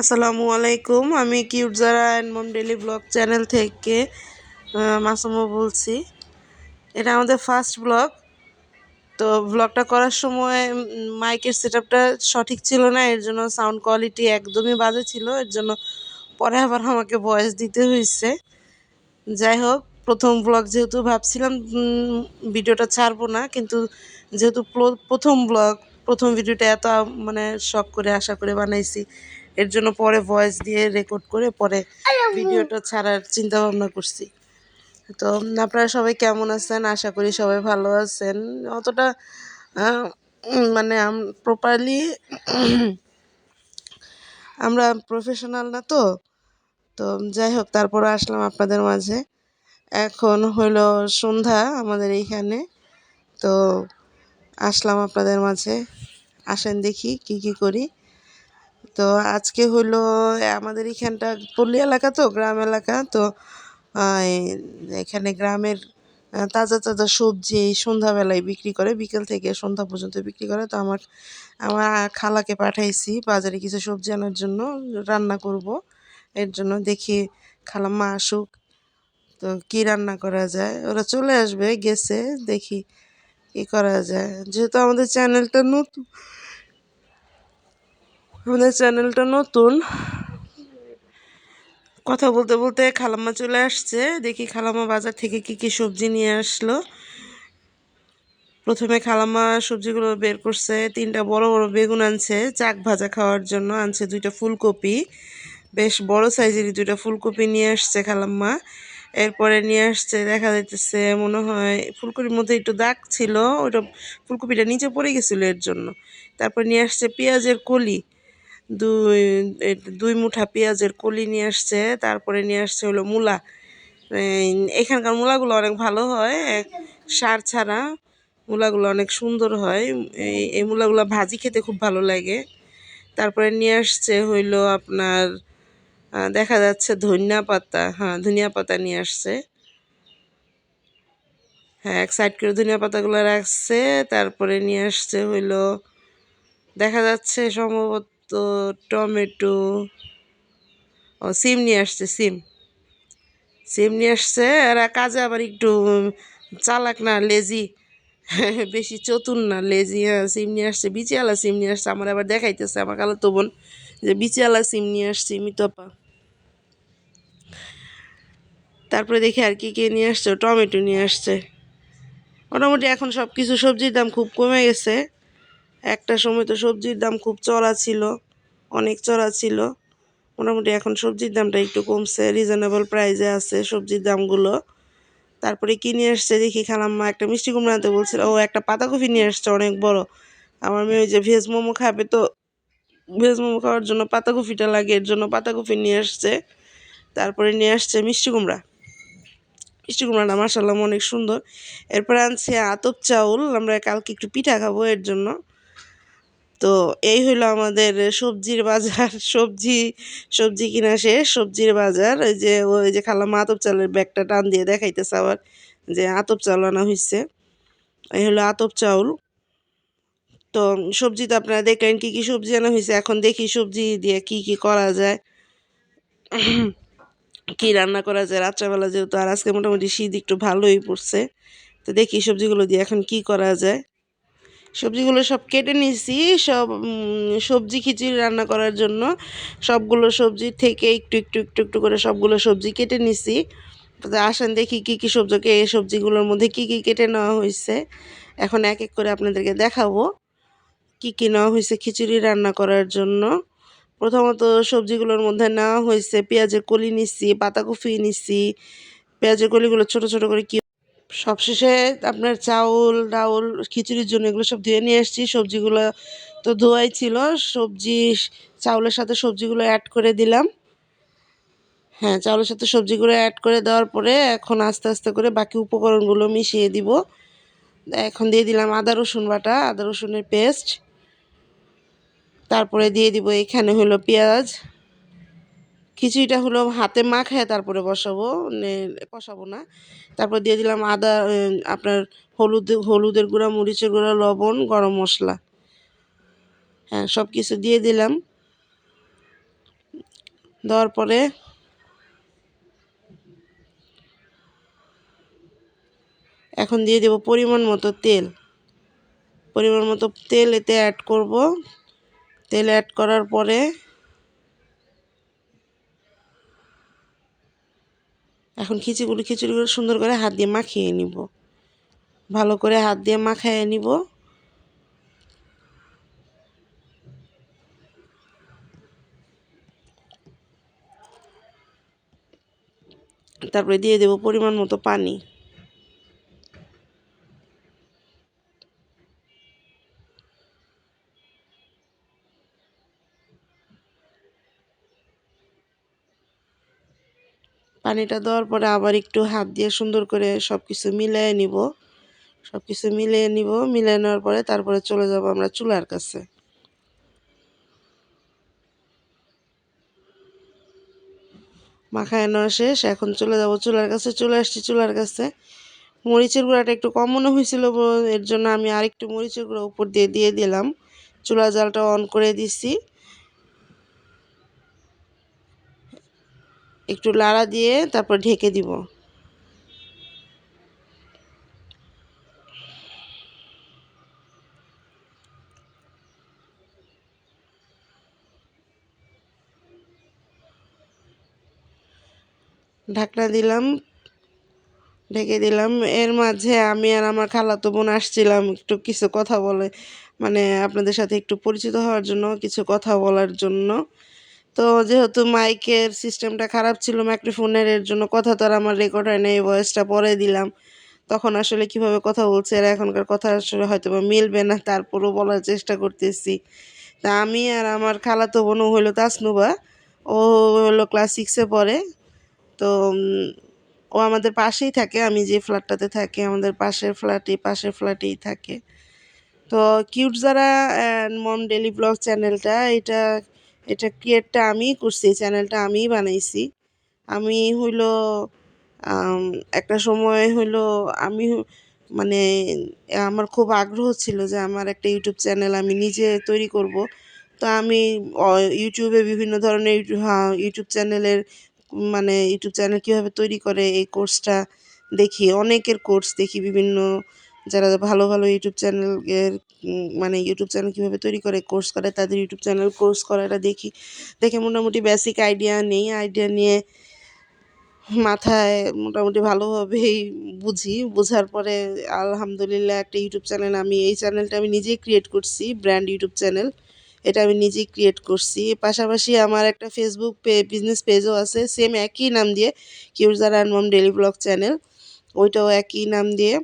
আসসালামু আলাইকুম। আমি cute Zara and mom daily vlog channel থেকে মাসুমো বলছি। এটা আমাদের ফার্স্ট ব্লগ। তো ব্লগটা করার সময় মাইকের সেট সঠিক ছিল না, এর জন্য সাউন্ড কোয়ালিটি একদমই বাজে ছিল, এর জন্য পরে আবার আমাকে ভয়েস দিতে হয়েছে যাই হোক, প্রথম ব্লগ যেহেতু ভাবছিলাম ভিডিওটা ছাড়বো না, কিন্তু যেহেতু প্রথম ব্লগ, প্রথম ভিডিওটা এত মানে শখ করে, আশা করে বানাইছি এর জন্য পরে ভয়েস দিয়ে রেকর্ড করে পরে ভিডিওটা ছাড়ার চিন্তা ভাবনা করছি। তো আপনারা সবাই কেমন আছেন? আশা করি সবাই ভালো আছেন। অতটা মানে প্রপারলি আমরা প্রফেশনাল না তো। তো যাই হোক তারপরে আসলাম আপনাদের মাঝে। এখন হইল সন্ধ্যা আমাদের এইখানে। তো আসলাম আপনাদের মাঝে। আসেন দেখি কি কি করি। তো আজকে হইল আমাদের এখানটা পল্লী এলাকা তো, গ্রাম এলাকা, তো এখানে গ্রামের তাজা তাজা সবজি সন্ধ্যাবেলায় বিক্রি করে, বিকেল থেকে সন্ধ্যা পর্যন্ত বিক্রি করে। তো আমার আমার খালাকে পাঠাইছি বাজারে কিছু সবজি আনার জন্য, রান্না করব। এর জন্য দেখি খালা মা আসুক, তো কি রান্না করা যায়? ওরা চলে আসবে, গেছে, দেখি কি করা যায়। যেহেতু আমাদের চ্যানেলটা নতুন আমাদের চ্যানেলটা নতুন। কথা বলতে বলতে খালাম্মা চলে আসছে। দেখি খালাম্মা বাজার থেকে কি কি সবজি নিয়ে আসলো। প্রথমে খালাম্মা সবজিগুলো বের করছে, তিনটা বড় বড় বেগুন আনছে, চাক ভাজা খাওয়ার জন্য আনছে দুইটা ফুলকপি। বেশ বড় সাইজেরই দুইটা ফুলকপি নিয়ে আসছে খালাম্মা। এরপরে নিয়ে আসছে, দেখা যাইতেছে মনে হয় ফুলকপির মধ্যে একটু দাগ ছিল ওটা ফুলকপিটা নিচে পড়ে গেছিল এর জন্য। তারপর নিয়ে আসছে পেঁয়াজের কলি। দুই দুই মুঠা পেঁয়াজের কলি নিয়ে আসছে, তারপরে নিয়ে আসছে হলো মূলা। এখানকার মূলাগুলো অনেক ভালো হয় সার ছাড়া মূলাগুলো অনেক সুন্দর হয়। এই এই মূলাগুলো ভাজি খেতে খুব ভালো লাগে। তারপরে নিয়ে আসছে হইল আপনার দেখা যাচ্ছে ধনিয়া পাতা হ্যাঁ ধনিয়া পাতা নিয়ে আসছে। হ্যাঁ এক সাইড করে ধনিয়া পাতাগুলো রাখছে, তারপরে নিয়ে আসছে হইল, দেখা যাচ্ছে সম্ভবত টমেটো, ও, সিম নিয়ে আসছে, সিম। সিম নিয়ে আসছে আর কাজে আবার একটু চালাক না লেজি বেশি চতুর না লেজি হ্যাঁ সিম নিয়ে আসছে, বিচিয়ালা সিম নিয়ে আসছে, আমার আবার দেখাইতেছে আমার কালো তো বোন, যে বিচিয়ালা সিম নিয়ে আসছি মিতপা তারপরে দেখি আর কি কি নিয়ে আসছে, টমেটো নিয়ে আসছে। মোটামুটি এখন সব কিছু সবজির দাম খুব কমে গেছে। একটা সময় তো সবজির দাম খুব চড়া ছিল, অনেক চড়া ছিল। মোটামুটি এখন সবজির দামটা একটু কমছে রিজনেবল প্রাইসে আছে সবজির দামগুলো। তারপরে কি নিয়ে আসছে দেখি খালাম্মা, একটা মিষ্টি কুমড়া আনতে বলছিল, ও একটা পাতাকপি নিয়ে আসছে অনেক বড়। আমার মেয়ে ওই যে ভেজ মোমো খাবে তো ভেজ মোমো খাওয়ার জন্য পাতাকপিটা লাগে, এর জন্য পাতাকপি নিয়ে আসছে। তারপরে নিয়ে আসছে মিষ্টি কুমড়া। মিষ্টি কুমড়াটা মাসাল্লাহ অনেক সুন্দর। এরপরে আনছে আতপ চাউল, আমরা কালকে একটু পিঠা খাব এর জন্য। তো এই হলো আমাদের সবজির বাজার। সবজি সবজি কিনা শেষ। সবজির বাজার, ওই যে ওই যে খালাম আতপ চালের ব্যাগটা টান দিয়ে দেখাইতেছে আবার, যে আতপ চাল আনা হয়েছে এই হলো আতপ চাউল। তো সবজি তো আপনারা দেখলেন কী কী সবজি আনা হয়েছে এখন দেখি সবজি দিয়ে কি কি করা যায়। কি রান্না করা যায়। রাত্রেবেলা যেহেতু আর আজকে মোটামুটি শীত একটু ভালোই পড়ছে, তো দেখি সবজিগুলো দিয়ে এখন কি করা যায়। সবজিগুলো সব কেটে নিয়েছি, সব সবজি খিচুড়ি রান্না করার জন্য। সবগুলো সবজি থেকে একটু একটু একটু একটু করে সবগুলো সবজি কেটে তো আসেন দেখি কী কী সবজিকে এই সবজিগুলোর মধ্যে কী কী কেটে নেওয়া হয়েছে। এখন এক এক করে আপনাদেরকে দেখাবো কী কী নেওয়া হয়েছে খিচুড়ি রান্না করার জন্য। প্রথমত সবজিগুলোর মধ্যে নেওয়া হয়েছে পেঁয়াজের কলি নিচ্ছি পাতাকপি নিচ্ছি পেঁয়াজের কলিগুলো ছোট ছোট করে কি সবশেষে আপনার চাউল, ডাউল, খিচুড়ির জন্য এগুলো সব ধুয়ে নিয়ে এসেছি। সবজিগুলো তো ধোয়াই ছিল। সবজি, চাউলের সাথে সবজিগুলো অ্যাড করে দিলাম। হ্যাঁ চাউলের সাথে সবজিগুলো অ্যাড করে দেওয়ার পরে এখন আস্তে আস্তে করে বাকি উপকরণগুলো মিশিয়ে দিব। এখন দিয়ে দিলাম আদা, রসুন বাটা, আদা, রসুনের পেস্ট তারপরে দিয়ে দিব এখানে হলো পেঁয়াজ। খিচুড়িটা হলো হাতে মাখায় তারপরে বসাবো কষাবো না। তারপর দিয়ে দিলাম আদা আপনার হলুদ, হলুদের গুঁড়া, মরিচের গুঁড়া, লবণ, গরম মশলা। হ্যাঁ সব কিছু দিয়ে দিলাম। দেওয়ার পরে এখন দিয়ে দেব পরিমাণ মতো তেল। পরিমাণ মতো তেল এতে অ্যাড করব। তেল অ্যাড করার পরে এখন খিচুড়ি, খিচুড়িগুলো সুন্দর করে হাত দিয়ে মাখিয়ে নিব। ভালো করে হাত দিয়ে মাখিয়ে নিব। তারপরে দিয়ে দেব পরিমাণ মতো পানি। পানিটা দেওয়ার পরে আবার একটু হাত দিয়ে সুন্দর করে সব কিছু মিলিয়ে নিব। সব কিছু মিলিয়ে নিব, মিলিয়ে নেওয়ার পরে তারপরে চলে যাব আমরা চুলার কাছে। মাখায় নেওয়া শেষ, এখন চলে যাব চুলার কাছে, চলে আসছি চুলার কাছে। মরিচের গুঁড়াটা একটু কম মনে হয়েছিল, এর জন্য আমি আরেকটু মরিচের গুঁড়া উপর দিয়ে দিয়ে দিলাম। চুলা জালটা অন করে দিছি। একটু লাড়া দিয়ে তারপর ঢেকে দিব। ঢাকনা দিলাম, ঢেকে দিলাম। এর মাঝে আমি আর আমার খালাতো বোন আসছিলাম একটু কিছু কথা বলে মানে আপনাদের সাথে একটু পরিচিত হওয়ার জন্য, কিছু কথা বলার জন্য। তো যেহেতু মাইকের সিস্টেমটা খারাপ ছিল মাইক্রোফোনের এর জন্য কথা তো আর আমার রেকর্ড হয় না এই ভয়েসটা পরে দিলাম। তখন আসলে কীভাবে কথা বলছে আর এখনকার কথা আসলে হয়তো বা মিলবে না, তারপরও বলার চেষ্টা করতেছি। তা আমি আর আমার খালাতো বোনও হইল তাসনুবা, ও হলো ক্লাস সিক্সে পড়ে। তো ও আমাদের পাশেই থাকে, আমি যে ফ্ল্যাটটাতে থাকি, আমাদের পাশের ফ্ল্যাটে পাশের ফ্ল্যাটেই থাকে। তো কিউট যারা মম ডেলি ব্লগ চ্যানেলটা এটা এটা ক্রিয়েটটা আমিই করছি চ্যানেলটা আমিই বানাইছি। আমি হইল একটা সময় হইল আমি মানে আমার খুব আগ্রহ ছিল যে আমার একটা ইউটিউব চ্যানেল আমি নিজে তৈরি করব। তো আমি ইউটিউবে বিভিন্ন ধরনের ইউটিউব চ্যানেলের মানে ইউটিউব চ্যানেল কীভাবে তৈরি করে এই কোর্সটা দেখি, অনেকের কোর্স দেখি বিভিন্ন, যারা ভালো ভালো ইউটিউব চ্যানেলের মানে ইউটিউব চ্যানেল কীভাবে তৈরি করে কোর্স করে, তাদের ইউটিউব চ্যানেল কোর্স করাটা দেখি। দেখে মোটামুটি বেসিক আইডিয়া নেই আইডিয়া নিয়ে মাথায় মোটামুটি ভালোভাবেই বুঝি। বোঝার পরে আলহামদুলিল্লাহ একটা ইউটিউব চ্যানেল আমি, এই চ্যানেলটা আমি নিজেই ক্রিয়েট করছি ব্র্যান্ড ইউটিউব চ্যানেল এটা আমি নিজেই ক্রিয়েট করছি। পাশাপাশি আমার একটা ফেসবুক পে বিজনেস পেজও আছে সেম একই নাম দিয়ে কিউজার and mom daily vlog channel ওইটাও একই নাম দিয়ে।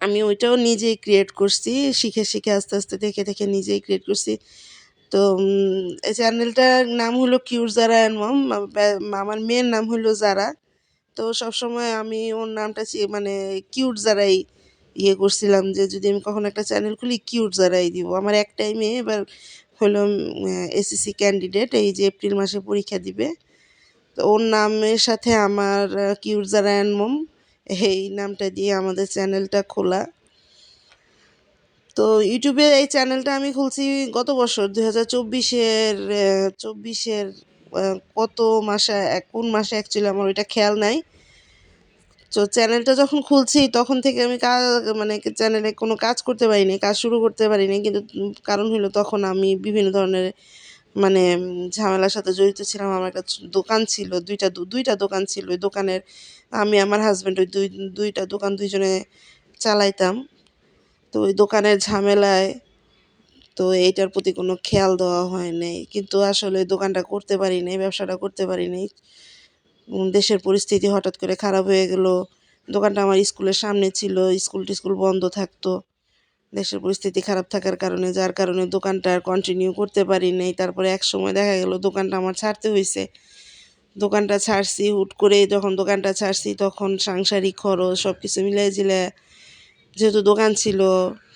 আমি ওইটাও নিজেই ক্রিয়েট করছি, শিখে শিখে আস্তে আস্তে দেখে দেখে নিজেই ক্রিয়েট করছি। তো এই চ্যানেলটার নাম হলো কিউর জারা অ্যান্ড মম আমার মেয়ের নাম হলো জারা তো সবসময় আমি ওর নামটা মানে কিউট জারাই ইয়ে করছিলাম যে, যদি আমি কখনো একটা চ্যানেল খুলি কিউট জারাই দিব। আমার একটাই মেয়ে এবার হলো এসএসসি ক্যান্ডিডেট এই যে এপ্রিল মাসে পরীক্ষা দিবে। তো ওর নামের সাথে আমার কিউট জারা অ্যান্ড মম এই নামটা দিয়ে আমাদের চ্যানেলটা খোলা। তো ইউটিউবে এই চ্যানেলটা আমি খুলছি গত বছর দু হাজার চব্বিশের চব্বিশের কত মাসে কোন মাসে অ্যাকচুয়ালি আমার ওইটা খেয়াল নাই। তো চ্যানেলটা যখন খুলছি, তখন থেকে আমি কাজ মানে চ্যানেলে কোনো কাজ করতে পারিনি, কাজ শুরু করতে পারিনি, কিন্তু কারণ হলো তখন আমি বিভিন্ন ধরনের মানে ঝামেলার সাথে জড়িত ছিলাম। আমার একটা দোকান ছিল, দুইটা দুইটা দোকান ছিল। ওই দোকানের আমি আমার হাজব্যান্ড ওই দুই, দুইটা দোকান দুইজনে চালাইতাম। তো ওই দোকানের ঝামেলায় তো এইটার প্রতি কোনো খেয়াল দেওয়া হয় নাই। কিন্তু আসলে দোকানটা করতে পারি নাই, ব্যবসাটা করতে পারি নাই। দেশের পরিস্থিতি হঠাৎ করে খারাপ হয়ে গেল। দোকানটা আমার স্কুলের সামনে ছিল, স্কুল টিস্কুল বন্ধ থাকতো। দেশের পরিস্থিতি খারাপ থাকার কারণে, যার কারণে দোকানটা আর কন্টিনিউ করতে পারি নাই। তারপরে এক সময় দেখা গেল দোকানটা আমার ছাড়তে হয়েছে দোকানটা ছাড়ছি, হুট করে যখন দোকানটা ছাড়ছি তখন সাংসারিক খরচ সব কিছু মিলিয়ে জিলে যেহেতু দোকান ছিল,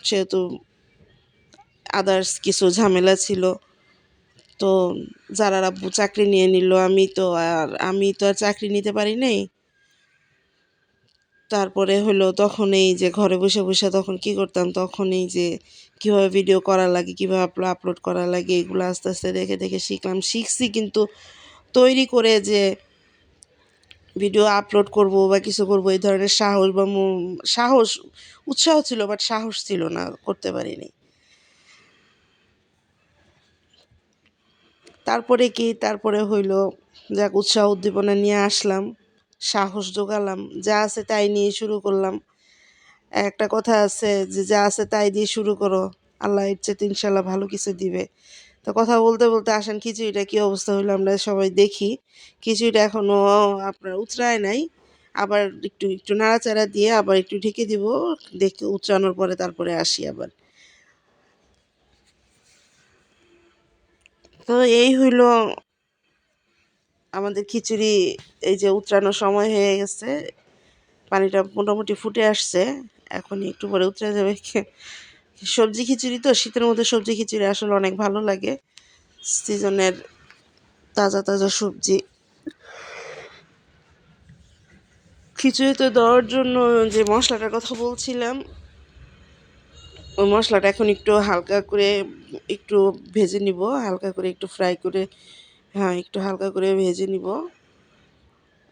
সেহেতু আদার্স কিছু ঝামেলা ছিল। তো যারা আব্বু চাকরি নিয়ে নিল, আমি তো আর, আমি তো আর চাকরি নিতে পারি নাই। তারপরে হলো তখন এই যে ঘরে বসে বসে তখন কি করতাম? তখন এই যে কীভাবে ভিডিও করা লাগে, কীভাবে আপলোড করা লাগে, এগুলো আস্তে আস্তে দেখে দেখে শিখলাম। শিখছি কিন্তু তৈরি করে যে ভিডিও আপলোড করব বা কিছু করব, এই ধরনের সাহস বা সাহস, উৎসাহ ছিল বাট সাহস ছিল না, করতে পারিনি। তারপরে কি? তারপরে হইল, যাক, উৎসাহ উদ্দীপনা নিয়ে আসলাম, সাহস জোগালাম যা আছে তাই নিয়ে শুরু করলাম। একটা কথা আছে যে, যা আছে তাই দিয়ে শুরু করো, আল্লাহ ইচ্ছে ইনশাল্লাহ ভালো কিছু দিবে। তো কথা বলতে বলতে আসেন, খিচুড়িটা কী অবস্থা হলো আমরা সবাই দেখি। খিচুড়িটা এখনও আপনার উতরায় নাই। আবার একটু একটু নাড়াচাড়া দিয়ে আবার একটু ঢেকে দিব, দেখে উতরানোর পরে তারপরে আসি আবার। তো এই হইল আমাদের খিচুড়ি, এই যে উতরানোর সময় হয়ে গেছে। পানিটা মোটামুটি ফুটে আসছে এখন একটু পরে উতরে যাবে। সবজি খিচুড়ি তো, শীতের মধ্যে সবজি খিচুড়ি আসলে অনেক ভালো লাগে। সিজনের তাজা তাজা সবজি। খিচুড়িতে দেওয়ার জন্য যে মশলাটার কথা বলছিলাম, ওই মশলাটা এখন একটু হালকা করে একটু ভেজে নিব, হালকা করে একটু ফ্রাই করে হ্যাঁ একটু হালকা করে ভেজে নিব।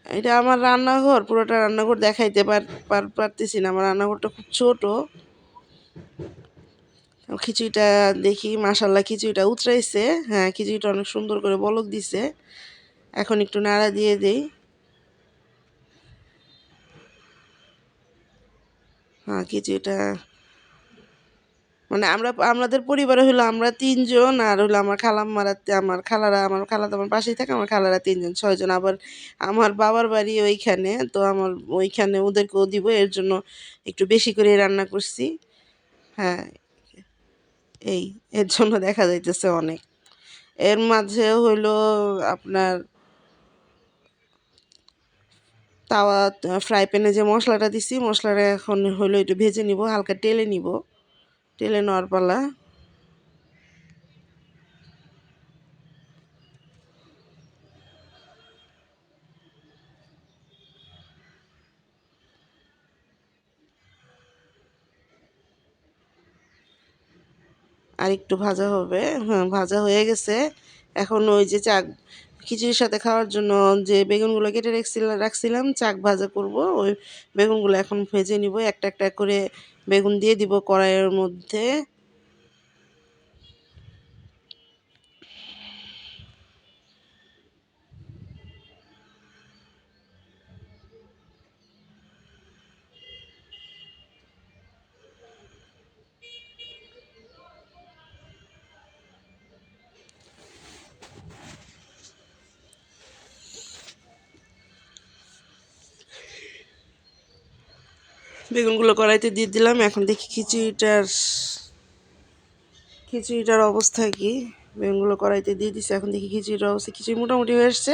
এটা আমার রান্নাঘর, পুরোটা রান্নাঘর দেখাইতে পার, পার- পারতেছি না, আমার রান্নাঘরটা খুব ছোট। খিচুড়িটা দেখি মাসাল্লাহ খিচুড়িটা উতরাইছে। হ্যাঁ খিচুড়িটা অনেক সুন্দর করে বলক দিছে। এখন একটু নাড়া দিয়ে দেই। হ্যাঁ খিচুড়িটা মানে আমরা, আমাদের পরিবারে হলো আমরা তিনজন, আর হলো আমার খালাম্মারা আমার খালারা, আমার খালা তো আমার পাশেই থাকে, আমার খালারা তিনজন, ছয়জন। আবার আমার বাবার বাড়ি ওইখানে, তো আমার ওইখানে ওদেরকেও দিব, এর জন্য একটু বেশি করে রান্না করছি। হ্যাঁ এই, এর জন্য দেখা যাইতেছে অনেক। এর মাঝে হইল আপনার তাওয়া ফ্রাই প্যানে যে মশলাটা দিছি, মশলাটা এখন হইল একটু ভেজে নিব, হালকা টেলে নিব। টেলে নেওয়ার পালা আর একটু ভাজা হবে। হ্যাঁ ভাজা হয়ে গেছে। এখন ওই যে চাক, খিচুড়ির সাথে খাওয়ার জন্য যে বেগুনগুলো কেটে রাখছিলাম রাখছিলাম, চাক ভাজা করব। ওই বেগুনগুলো এখন ভেজে নিব। একটা একটা করে বেগুন দিয়ে দিব কড়াইয়ের মধ্যে। বেগুনগুলো কড়াইতে দিয়ে দিলাম। এখন দেখি খিচুড়িটার খিচুড়িটার অবস্থা কি? বেগুনগুলো কড়াইতে দিয়ে দিছে, এখন দেখি খিচুড়িটার অবস্থা। খিচুড়ি মোটামুটি হয়ে এসছে,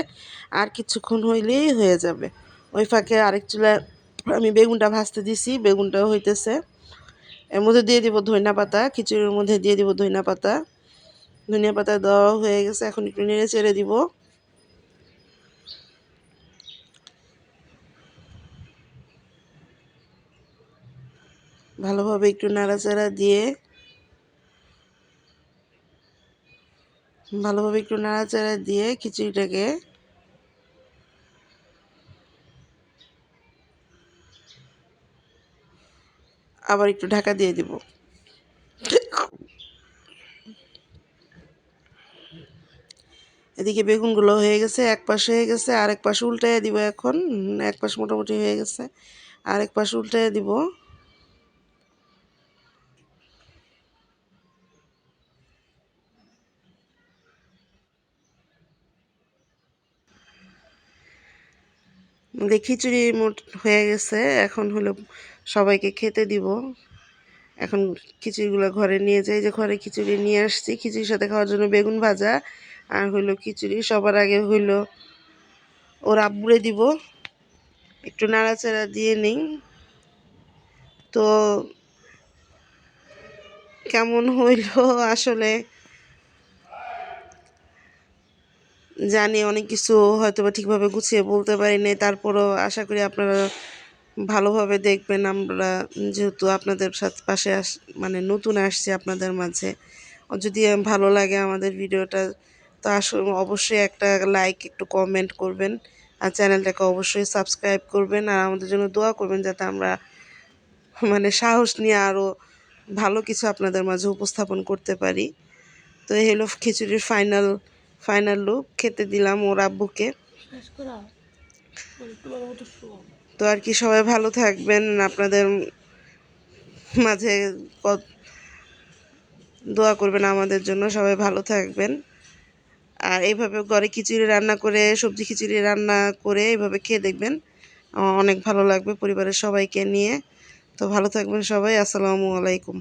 আর কিছুক্ষণ হইলেই হয়ে যাবে। ওই ফাঁকে আরেক চুলা আমি বেগুনটা ভাজতে দিছি, বেগুনটাও হইতেছে। এর মধ্যে দিয়ে দিব ধনিয়া পাতা, খিচুড়ির মধ্যে দিয়ে দিব ধনিয়া পাতা। ধনিয়া পাতা দেওয়া হয়ে গেছে, এখন একটু নেড়ে চেড়ে দিব। ভালোভাবে একটু নাড়াচাড়া দিয়ে, ভালোভাবে একটু নাড়াচাড়া দিয়ে খিচুড়িটাকে আবার একটু ঢাকা দিয়ে দিব। এদিকে বেগুনগুলো হয়ে গেছে, এক পাশ হয়ে গেছে আর এক পাশ উল্টাইয়া দিব এখন। এক পাশ মোটামুটি হয়ে গেছে আর এক পাশ উল্টাইয়া দিব। আমাদের খিচুড়ি মোট হয়ে গেছে। এখন হলো সবাইকে খেতে দিব। এখন খিচুড়িগুলো ঘরে নিয়ে যাই। যে ঘরে খিচুড়ি নিয়ে আসছি। খিচুড়ির সাথে খাওয়ার জন্য বেগুন ভাজা আর হইল খিচুড়ি। সবার আগে হইল ওর আব্বুরে দিব। একটু নাড়াচাড়া দিয়ে নিই। তো কেমন হইল আসলে? জানি অনেক কিছু হয়তো বা ঠিকভাবে গুছিয়ে বলতে পারি নাই। তারপরও আশা করি আপনারা ভালোভাবে দেখবেন। আমরা যেহেতু আপনাদের সাথে, পাশে আস মানে নতুন আসছি আপনাদের মাঝে। যদি ভালো লাগে আমাদের ভিডিওটা, তো আসলে অবশ্যই একটা লাইক একটু কমেন্ট করবেন। আর চ্যানেলটাকে অবশ্যই সাবস্ক্রাইব করবেন। আর আমাদের জন্য দোয়া করবেন যাতে আমরা মানে সাহস নিয়ে আরও ভালো কিছু আপনাদের মাঝে উপস্থাপন করতে পারি। তো হলো খিচুড়ির ফাইনাল ফাইনাল লুক খেতে দিলাম ওর আব্বুকে। শো তো আর কি সবাই ভালো থাকবেন। আপনাদের মাঝে দোয়া করবেন আমাদের জন্য সবাই ভালো থাকবেন। আর এইভাবে ঘরে খিচুড়ি রান্না করে সবজি খিচুড়ি রান্না করে এইভাবে খেয়ে দেখবেন। অনেক ভালো লাগবে পরিবারের সবাইকে নিয়ে। তো ভালো থাকবেন সবাই। আসসালামু আলাইকুম।